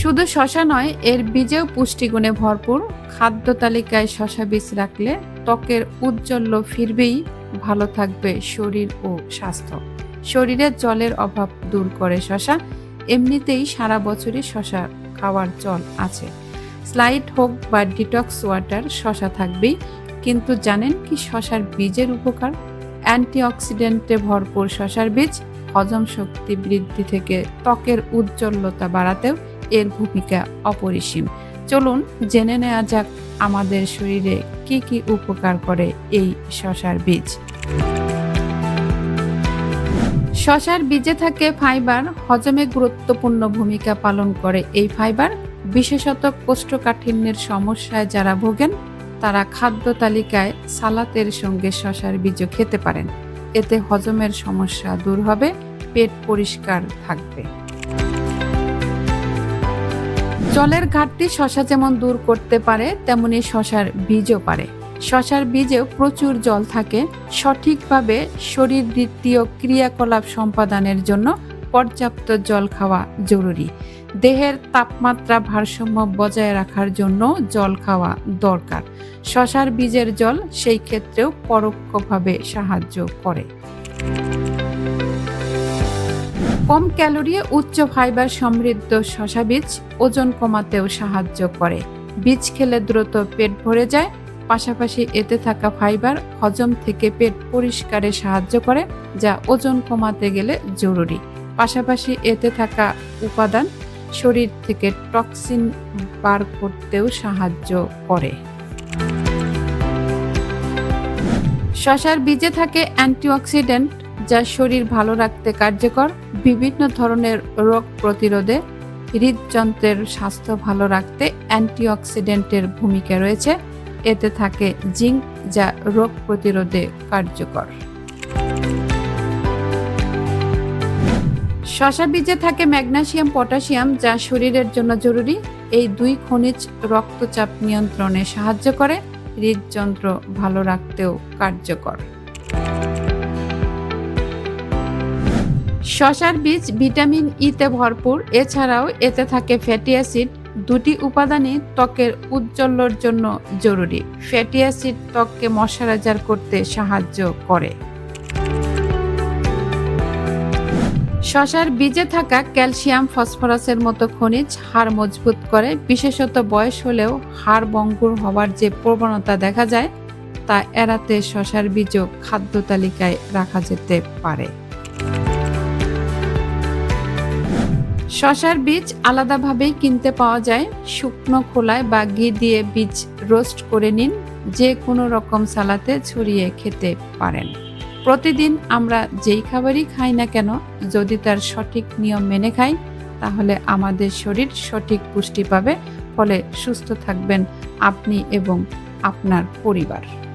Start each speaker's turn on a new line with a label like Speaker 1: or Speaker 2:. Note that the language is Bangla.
Speaker 1: শুধু শশা নয়, এর বীজেও পুষ্টিগুণে ভরপুর। খাদ্য তালিকায় শশা বীজ রাখলে ত্বকের উজ্জ্বল্য ফিরবেই ভালো থাকবে শরীর ও স্বাস্থ্য। শরীরে জলের অভাব দূর করে শশা। এমনিতেই সারা বছরই শশা খাওয়ার চল আছে। স্লাইড হোক বা ডিটক্স ওয়াটার শশা থাকবেই। কিন্তু জানেন কি শশার বীজের উপকার? অ্যান্টিঅক্সিডেন্টে ভরপুর শশার বীজ হজম শক্তি বৃদ্ধি থেকে ত্বকের উজ্জ্বলতা বাড়াতেও এর ভূমিকা অপরিসীম। চলুন জেনে নেওয়া যাক আমাদের শরীরে কি কি উপকার করে এই শশার বীজ। শশার বীজে থাকে ফাইবার, হজমে গুরুত্বপূর্ণ ভূমিকা পালন করে। এই ফাইবার বিশেষত কোষ্ঠকাঠিন্যের সমস্যায় যারা ভোগেন, তারা খাদ্য তালিকায় সালাতের সঙ্গে শশার বীজও খেতে পারেন। এতে হজমের সমস্যা দূর হবে, পেট পরিষ্কার থাকবে। জলের ঘাটতি শশা যেমন দূর করতে পারে, তেমনি শশার বীজও পারে। শশার বীজেও প্রচুর জল থাকে। সঠিকভাবে শরীরবৃত্তীয় ক্রিয়াকলাপ সম্পাদনের জন্য পর্যাপ্ত জল খাওয়া জরুরি। দেহের তাপমাত্রা ভারসাম্য বজায় রাখার জন্য জল খাওয়া দরকার। শশার বীজের জল সেই ক্ষেত্রেও পরোক্ষভাবে সাহায্য করে। কম ক্যালোরি, উচ্চ ফাইবার সমৃদ্ধ শশা বীজ ওজন কমাতেও সাহায্য করে। বীজ খেলে দ্রুত পেট ভরে যায়, পাশাপাশি এতে থাকা ফাইবার হজম থেকে পেট পরিষ্কারে সাহায্য করে, যা ওজন কমাতে গেলে জরুরি। পাশাপাশি এতে থাকা উপাদান শরীর থেকে টক্সিন বার করতেও সাহায্য করে। শশার বীজে থাকে অ্যান্টিঅক্সিডেন্ট যা শরীর ভালো রাখতে কার্যকর, বিভিন্ন ধরনের রোগ প্রতিরোধে হৃদযন্ত্রের স্বাস্থ্য ভালো রাখতে অ্যান্টিঅক্সিডেন্টের ভূমিকা রয়েছে। এতে থাকে জিঙ্ক, যা রোগ প্রতিরোধে কার্যকর। শশা বীজে থাকে ম্যাগনেসিয়াম, পটাশিয়াম, যা শরীরের জন্য জরুরি। এই দুই খনিজ রক্তচাপ নিয়ন্ত্রণে সাহায্য করে, হৃদযন্ত্র ভালো রাখতেও কার্যকর। শশার বীজ, ভিটামিন ইতে ভরপুর, এছাড়াও এতে থাকে ফ্যাটি অ্যাসিড। দুটি উপাদানই ত্বকের উজ্জ্বলর জন্য জরুরি। ফ্যাটি অ্যাসিড ত্বককে ময়শ্চারাইজার করতে সাহায্য করে। শশার বীজে থাকা ক্যালসিয়াম, ফসফরাসের মতো খনিজ হাড় মজবুত করে, বিশেষত বয়স হলেও হাড় বঙ্গুর হওয়ার যে প্রবণতা দেখা যায়, তা এড়াতে শশার বীজও খাদ্য তালিকায় রাখা যেতে পারে। শশার বীজ আলাদাভাবেই কিনতে পাওয়া যায়। শুকনো খোলায় বা ঘি দিয়ে বীজ রোস্ট করে নিন। যে কোনো রকম সালাতে ছড়িয়ে খেতে পারেন। প্রতিদিন আমরা যেই খাবারই খাই না কেন, যদি তার সঠিক নিয়ম মেনে খাই, তাহলে আমাদের শরীর সঠিক পুষ্টি পাবে। ফলে সুস্থ থাকবেন আপনি এবং আপনার পরিবার।